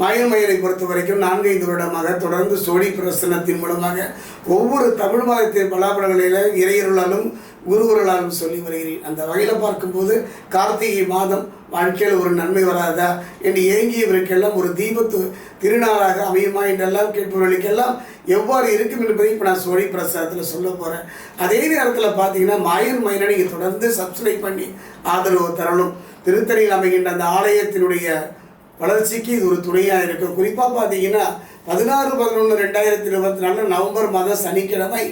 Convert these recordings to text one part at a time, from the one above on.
மயில் மயிலை பொறுத்த வரைக்கும் நான்கைந்து வருடமாக தொடர்ந்து சோழி பிரசனத்தின் மூலமாக ஒவ்வொரு தமிழ் மாதத்தின் பலாபலங்களில இறையருளாலும் குருவர்களாலும் சொல்லி வருகிறேன். அந்த வகையில் பார்க்கும்போது கார்த்திகை மாதம் வாழ்க்கையில் ஒரு நன்மை வராதா என்று ஏங்கியவருக்கெல்லாம் ஒரு தீபத்து திருநாளாக அமையுமா என்றெல்லாம் கேட்பவர்களுக்கெல்லாம் எவ்வாறு இருக்கும் என்பதை இப்போ நான் சோழி பிரசாதத்தில் சொல்ல போகிறேன் அதே நேரத்தில் பார்த்தீங்கன்னா மாயன் மயிலை நீங்கள் தொடர்ந்து சப்ஸ்கிரைப் பண்ணி ஆதரவு தரணும். திருத்தணியில் அமைகின்ற அந்த ஆலயத்தினுடைய வளர்ச்சிக்கு இது ஒரு துணையாக இருக்கும் குறிப்பாக பார்த்தீங்கன்னா பதினாறு பதினொன்று ரெண்டாயிரத்தி இருபத்தி நாலு நவம்பர் மாதம் சனிக்கிழமை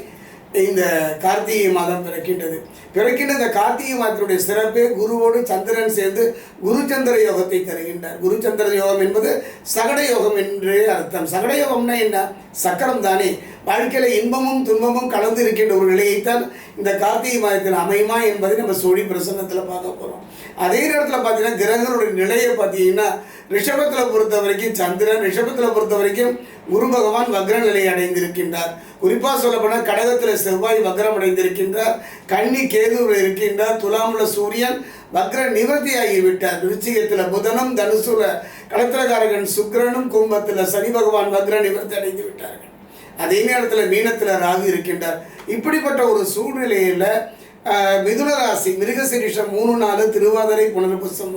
இந்த கார்த்திகை மாதம் பிறக்கின்றது. பிறக்கின்ற இந்த கார்த்திகை மாதத்தினுடைய சிறப்பே குருவோடு சந்திரன் சேர்ந்து குரு சந்திர யோகத்தை தருகின்றார். குரு சந்திர யோகம் என்பது சகட யோகம் என்று அர்த்தம். சகட யோகம்னா என்ன? சக்கரம் தானே. வாழ்க்கையில் இன்பமும் துன்பமும் கலந்து இருக்கின்ற ஒரு நிலையைத்தான் இந்த கார்த்திகை மாதத்தில் அமையுமா என்பதை நம்ம சோழி பிரசன்னத்தில் பார்க்க போகிறோம் அதே நேரத்தில் பார்த்தீங்கன்னா கிரகங்களுடைய நிலையை பார்த்தீங்கன்னா ரிஷபத்தில் பொறுத்த வரைக்கும் சந்திரன் ரிஷபத்தில் பொறுத்த வரைக்கும் குரு பகவான் வக்ர நிலை அடைந்திருக்கின்றார். குறிப்பாக சொல்லப்போனால் கடகத்தில் செவ்வாய் வக்ரம் அடைந்திருக்கின்றார். கன்னி கேதுவில் இருக்கின்றார். துலாமுல சூரியன் வக்ர நிவர்த்தி ஆகிவிட்டார் விருச்சிகத்தில் புதனும் தனுசுல கடத்திரகாரகன் சுக்கிரனும் கும்பத்தில் சனி பகவான் வக்ர நிவர்த்தி அடைந்து விட்டார்கள் அதே நேரத்தில் மீனத்தில் ராகு இருக்கின்றார். இப்படிப்பட்ட ஒரு சூழ்நிலையில் மிதுன ராசி மிருகசிரிஷம் மூணு நாலு திருவாதிரை புனர்புசம்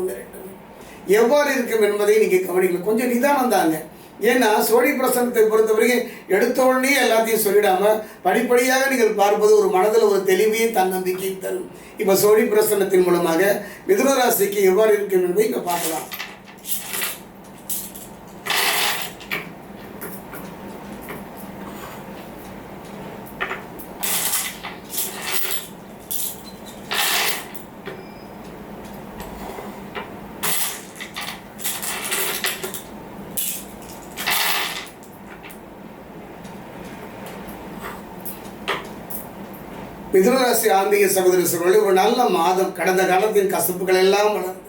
எவ்வாறு இருக்கும் என்பதை நீங்கள் கவனிக்கல கொஞ்சம் நிதானம் தாங்க ஏன்னா சோழி பிரசனத்தை பொறுத்தவரைக்கும் எடுத்த உடனே எல்லாத்தையும் சொல்லிடாமல் படிப்படியாக நீங்கள் பார்ப்பது ஒரு மனதில் ஒரு தெளிவையும் தன்னம்பிக்கையும் தரும். இப்போ சோழி பிரசனத்தின் மூலமாக மிதுன ராசிக்கு எவ்வாறு இருக்கும் என்பதை இங்கே பார்க்கலாம். மிதுனராசி ஆன்மீக சகோதர சகோதரி ஒரு நல்ல மாதம். கடந்த காலத்தின் கசப்புகள் எல்லாம் வளர்ந்து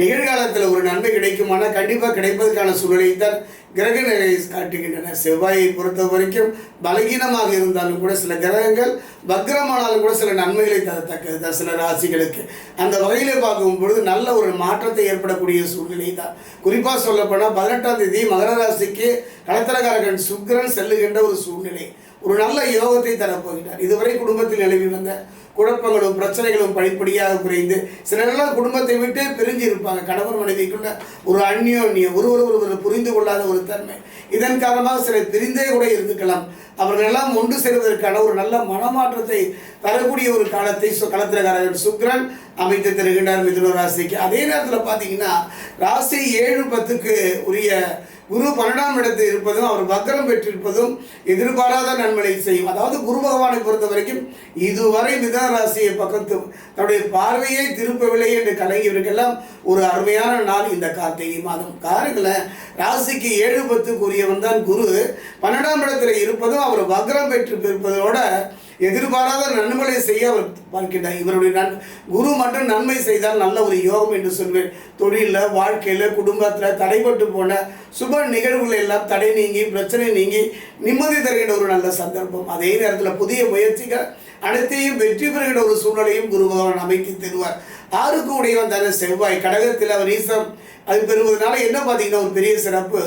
நிகழ்காலத்தில் ஒரு நன்மை கிடைக்குமானால் கண்டிப்பாக கிடைப்பதற்கான சூழ்நிலை தான் கிரக நிலையை காட்டுகின்றன. செவ்வாயை பொறுத்த வரைக்கும் பலகீனமாக இருந்தாலும் கூட சில கிரகங்கள் வக்ரமானாலும் கூட சில நன்மைகளை தரத்தக்கது தான் சில ராசிகளுக்கு. அந்த வகையில் பார்க்கும் பொழுது நல்ல ஒரு மாற்றத்தை ஏற்படக்கூடிய சூழ்நிலை தான். குறிப்பாக சொல்லப்போனால் பதினெட்டாம் தேதி மகர ராசிக்கு கடத்தலகாரகன் சுக்கிரன் செல்லுகின்ற ஒரு சூழ்நிலை. ஒரு நல்ல யோகத்தை தரப்போகிறார். இதுவரை குடும்பத்தில் நிலவி வந்த குழப்பங்களும் பிரச்சனைகளும் படிப்படியாக குறைந்து சிலரெல்லாம் குடும்பத்தை விட்டே பிரிஞ்சு இருப்பாங்க. கணவர் மனைவிக்குள்ள ஒரு அந்யோன்யம் ஒருவர் ஒருவர் புரிந்து கொள்ளாத ஒரு தன்மை. இதன் காரணமாக சிலர் பிரிந்தே கூட இருந்துக்கலாம். அவர்கள் எல்லாம் ஒன்று சேர்வதற்கான ஒரு நல்ல மனமாற்றத்தை தரக்கூடிய ஒரு காலத்தை சு- சுக்ரன் அமைத்து தருகின்றார் மிதுன ராசிக்கு. அதே நேரத்தில் பார்த்தீங்கன்னா ராசி ஏழு பத்துக்கு உரிய குரு பன்னெண்டாம் இடத்தில் இருப்பதும் அவர் வக்ரம் பெற்றிருப்பதும் எதிர்பாராத நன்மையை செய்யும். அதாவது குரு பகவானை பொறுத்த வரைக்கும் இதுவரை மிதன ராசியை பக்கத்து தன்னுடைய பார்வையை திருப்பவில்லை என்று கலங்கியவருக்கெல்லாம் ஒரு அருமையான நாள் இந்த கார்த்திகை மாதம். காரணங்களேன் ராசிக்கு ஏழு பத்துக்குரியவன் தான் குரு. பன்னெண்டாம் இடத்தில் இருப்பதும் அவர் வக்ரம் பெற்று இருப்பதோட எதிர்பாராத நன்மைகளை செய்ய அவர் பார்க்கின்றார். இவருடைய நன் குரு மட்டும் நன்மை செய்தால் நல்ல ஒரு யோகம் என்று சொல்வேன். தொழிலில் வாழ்க்கையில் குடும்பத்தில் தடைப்பட்டு போன சுப நிகழ்வுகள் எல்லாம் தடை நீங்கி பிரச்சனை நீங்கி நிம்மதி தருகின்ற ஒரு நல்ல சந்தர்ப்பம். அதே நேரத்தில் புதிய முயற்சிகள் அனைத்தையும் வெற்றி பெறுகின்ற ஒரு சூழ்நிலையும் குரு பகவான் அமைத்து தருவார். ஆறுக்கு உடையவன் தானே செவ்வாய். கடகத்தில் அவர் ஈசம் அது பெறுவதனால என்ன பார்த்தீங்கன்னா ஒரு பெரிய சிறப்பு.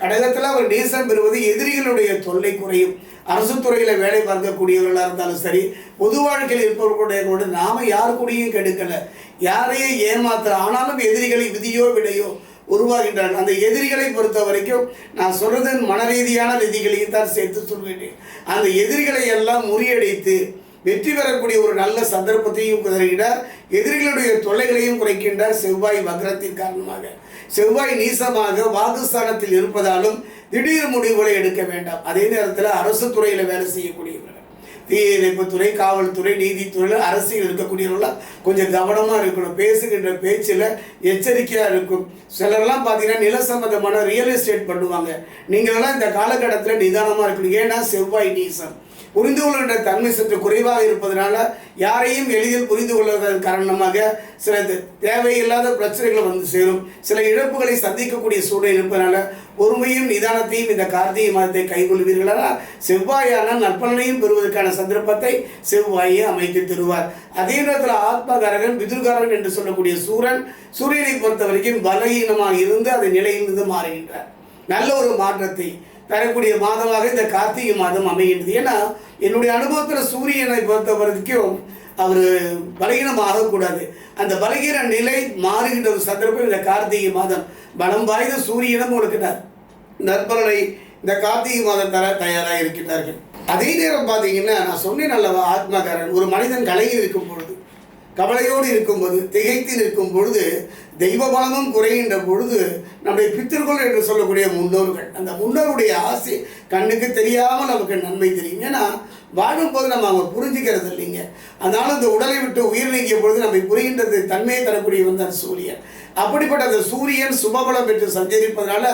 கடகத்தில் அவர் நீசம் பெறுவது எதிரிகளுடைய தொல்லை குறையும். அரசு துறையில் வேலை பார்க்கக்கூடியவர்களாக இருந்தாலும் சரி பொது வாழ்க்கையில் இருப்பவர்களுடைய கூட நாம யார் கூடயும் கெடுக்கலை. யாரையும் ஏமாத்துற ஆனாலும் எதிரிகளை விதியோ விடையோ உருவாகின்றார்கள் அந்த எதிரிகளை பொறுத்த வரைக்கும் நான் சொல்றது மன ரீதியான விதிகளையும் தான் சேர்த்து சொல்கிறேன் அந்த எதிரிகளை எல்லாம் முறியடித்து வெற்றி பெறக்கூடிய ஒரு நல்ல சந்தர்ப்பத்தையும் தருகிறார் எதிரிகளுடைய தொல்லைகளையும் குறைக்கின்றார் செவ்வாய் வக்ரத்தின் காரணமாக. செவ்வாய் நீசமாக வாக்குஸ்தானத்தில் இருப்பதாலும் திடீர் முடிவுகளை எடுக்க வேண்டாம். அதே நேரத்தில் அரசு துறையில் வேலை செய்யக்கூடியவர்கள். தீயணைப்புத்துறை காவல்துறை நீதித்துறையில் அரசியல் இருக்கக்கூடியவர்களாம் கொஞ்சம் கவனமாக இருக்கணும். பேசுகின்ற பேச்சில் எச்சரிக்கையாக இருக்கும். சிலர்லாம் பார்த்தீங்கன்னா நில சம்பந்தமான ரியல் எஸ்டேட் பண்ணுவாங்க. நீங்களெல்லாம் இந்த காலகட்டத்தில் நிதானமாக இருக்கணும். ஏன்னா செவ்வாய் நீசம். புரிந்து கொள்கின்ற தன்மை சற்று குறைவாக இருப்பதனால யாரையும் எளிதில் புரிந்து கொள்வதன் காரணமாக சில தேவையில்லாத பிரச்சனைகள் வந்து சேரும். சில இழப்புகளை சந்திக்கக்கூடிய சூழல் இருப்பதனால பொறுமையும் நிதானத்தையும் இந்த கார்த்திகை மாதத்தை கைகொள்வீர்களா? செவ்வாயான நற்பலனையும் பெறுவதற்கான சந்தர்ப்பத்தை செவ்வாயை அமைத்து தருவார். அதே நேரத்தில் ஆத்மகாரகன் பிதுர்காரகன் என்று சொல்லக்கூடிய சூரன் சூரியனை பொறுத்த வரைக்கும் பலகீனமாக இருந்து அது நிலையிலிருந்து மாறுகின்றார். நல்ல ஒரு மாற்றத்தை தரக்கூடிய மாதமாக இந்த கார்த்திகை மாதம் அமைகின்றது. ஏன்னா என்னுடைய அனுபவத்தில் சூரியனை பொறுத்த வரைக்கும் அவர் பலகீனமாக கூடாது. அந்த பலகீன நிலை மாறுகின்ற ஒரு சந்தர்ப்பம் இந்த கார்த்திகை மாதம். பலம் வாய்ந்த சூரியனும் உங்களுக்கு நற்பலனை இந்த கார்த்திகை மாதம் தர தயாராக இருக்கின்றார்கள் அதே நேரம் பார்த்தீங்கன்னா நான் சொன்னேன் அல்லவா ஆத்மகாரன் ஒரு மனிதன் கலங்கி இருக்கும் பொழுது கவலையோடு இருக்கும்போது திகைத்து நிற்கும் பொழுது தெய்வ பலமும் குறைகின்ற பொழுது நம்முடைய பித்திருக்கள் என்று சொல்லக்கூடிய முன்னோர்கள் அந்த முன்னோருடைய ஆசை கண்ணுக்கு தெரியாமல் நமக்கு நன்மை தெரியும். ஏன்னா வாழும்போது நம்ம அவங்க புரிஞ்சுக்கிறது இல்லைங்க. அதனால இந்த உடலை விட்டு உயிர் நீங்கிய பொழுது நம்மை புரிகின்றது தன்மையை தரக்கூடிய தான் சூரியன். அப்படிப்பட்ட அந்த சூரியன் சுபபலம் பெற்று சஞ்சரிப்பதனால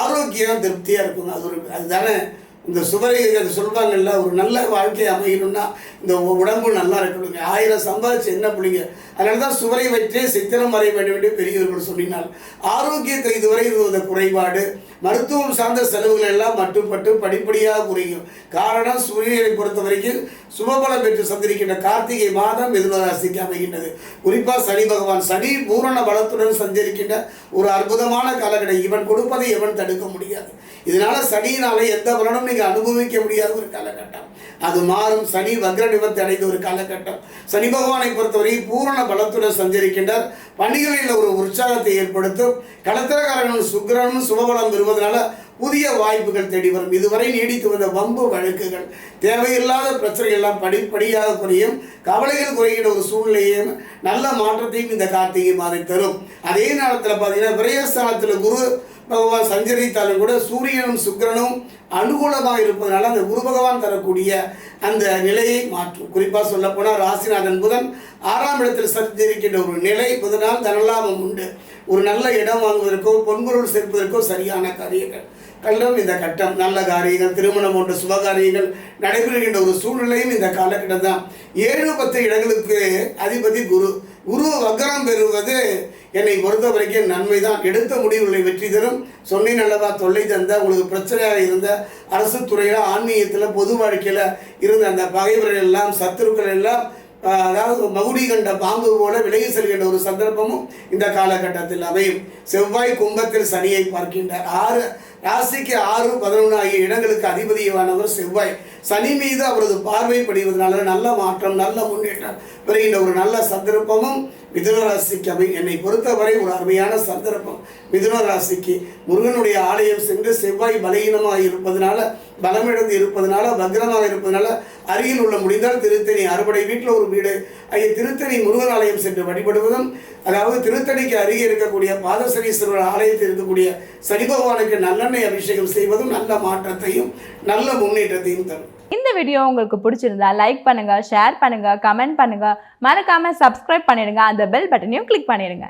ஆரோக்கியம் திருப்தியாக இருக்கும் அது ஒரு அதுதானே இந்த சுவரை இருக்கிறது சொல்லுவாங்கல்ல ஒரு நல்ல வாழ்க்கை அமையணும்னா இந்த உடம்பு நல்லா இருக்கணுங்க. ஆயிரம் சம்பாதிச்சு என்ன பிள்ளைங்க? அதனால தான் சுவரை வச்சே சித்திரம் வரைய வேண்டும் என்று பெரியவர்கள் சொன்னால் ஆரோக்கியத்தை இதுவரை இருந்த குறைபாடு. மருத்துவம் சார்ந்த செலவுகள் எல்லாம் மட்டுப்பட்டு படிப்படியாக குறையும். காரணம் சூரியனை பொறுத்த வரைக்கும் சுபபலம் பெற்று சந்திருக்கின்ற கார்த்திகை மாதம் மிதுன ராசிக்கு அமைகின்றது. குறிப்பாக சனி பகவான் சனி பூரண பலத்துடன் சந்திருக்கின்ற ஒரு அற்புதமான காலகட்டம். இவன் கொடுப்பதை எவன் தடுக்க முடியாது. இதனால சனியினால எந்த பலனும் நீங்க அனுபவிக்க முடியாத ஒரு காலகட்டம். அது மாறும். சனி வக்ர நிவர்த்தி அடைந்த ஒரு காலகட்டம். சனி பகவானை பொறுத்தவரை பூரண பலத்துடன் சஞ்சரிக்கின்றார். பணிகளில் ஒரு உற்சாகத்தை ஏற்படுத்தும். கடத்திரக்காரனும் சுக்கிரனும் சுபபலம் பெறுவதனால புதிய வாய்ப்புகள் தேடி வரும். இதுவரை நீடித்து வந்த வம்பு வழக்குகள் தேவையில்லாத பிரச்சனைகள் எல்லாம் படிப்படியாக குறையும். கவலைகள் குறைகிற ஒரு சூழ்நிலையும் நல்ல மாற்றத்தையும் இந்த கார்த்திகை மாதம் தரும். அதே நேரத்தில் பார்த்தீங்கன்னா விரயஸ்தானத்தில் குரு பகவான் சஞ்சரித்தாலும் கூட சூரியனும் சுக்கிரனும் அனுகூலமாக இருப்பதனால அந்த குரு பகவான் தரக்கூடிய அந்த நிலையை மாற்றும். குறிப்பாக சொல்லப்போனால் ராசிநாதன் புதன் ஆறாம் இடத்தில் சஞ்சரிக்கின்ற ஒரு நிலை புதனால் தனலாபம் உண்டு. ஒரு நல்ல இடம் வாங்குவதற்கோ பொன்பொருள் சேர்ப்பதற்கோ சரியான காரியங்கள். கல்லும் இந்த கட்டம். நல்ல காரியங்கள் திருமணம் போன்ற சுபகாரியங்கள் நடைபெறுகின்ற ஒரு சூழ்நிலையும் இந்த காலகட்டம் தான். ஏழு பத்து இடங்களுக்கு அதிபதி குரு. குரு வக்கரம் பெறுவது என்னை பொறுத்த வரைக்கும் நன்மை தான் எடுத்த முடிவுகளை வெற்றி தரும். சொன்னேன் அல்லவா தொல்லை தந்த உங்களுக்கு பிரச்சனையாக இருந்த அரசு துறையில் ஆன்மீகத்தில் பொது வாழ்க்கையில் இருந்த அந்த பகைவர்கள் எல்லாம் சத்துருக்கள் எல்லாம் அதாவது மகுடி கண்ட பாம்பு போல விலகி செல்கின்ற ஒரு சந்தர்ப்பமும் இந்த காலகட்டத்தில் அமையும். செவ்வாய் கும்பத்தில் சனியை பார்க்கின்ற ஆறு ராசிக்கு ஆறு பதினொன்று ஆகிய இடங்களுக்கு அதிபதியானவர் செவ்வாய். சனி மீது அவரது பார்வை படிவதனால நல்ல மாற்றம் நல்ல முன்னேற்றம் வருகின்ற ஒரு நல்ல சந்தர்ப்பமும் மிதுன ராசிக்கு அமை என்னை பொறுத்தவரை ஒரு அருமையான சந்தர்ப்பம். மிதுன ராசிக்கு முருகனுடைய ஆலயம் சென்று செவ்வாய் பலகீனமாக இருப்பதனால பலமிழந்து இருப்பதனால பத்திரமாக இருப்பதனால அருகில் உள்ள முடிந்தால் திருத்தணி அறுபடை வீட்டில் ஒரு வீடு. ஐய திருத்தணி முருகன் ஆலயம் சென்று வழிபடுவதும் அதாவது திருத்தணிக்கு அருகே இருக்கக்கூடிய பாதசனீஸ்வரர் ஆலயத்தில் இருக்கக்கூடிய சனி பகவானுக்கு நல்லெண்ணெய் அபிஷேகம் செய்வதும் நல்ல மாற்றத்தையும் நல்ல முன்னேற்றத்தையும் தரும். இந்த வீடியோ உங்களுக்கு பிடிச்சிருந்தா லைக் பண்ணுங்க ஷேர் பண்ணுங்க கமெண்ட் பண்ணுங்க. மறக்காம சப்ஸ்கிரைப் பண்ணிடுங்க. அந்த பெல் பட்டனையும் கிளிக் பண்ணிடுங்க.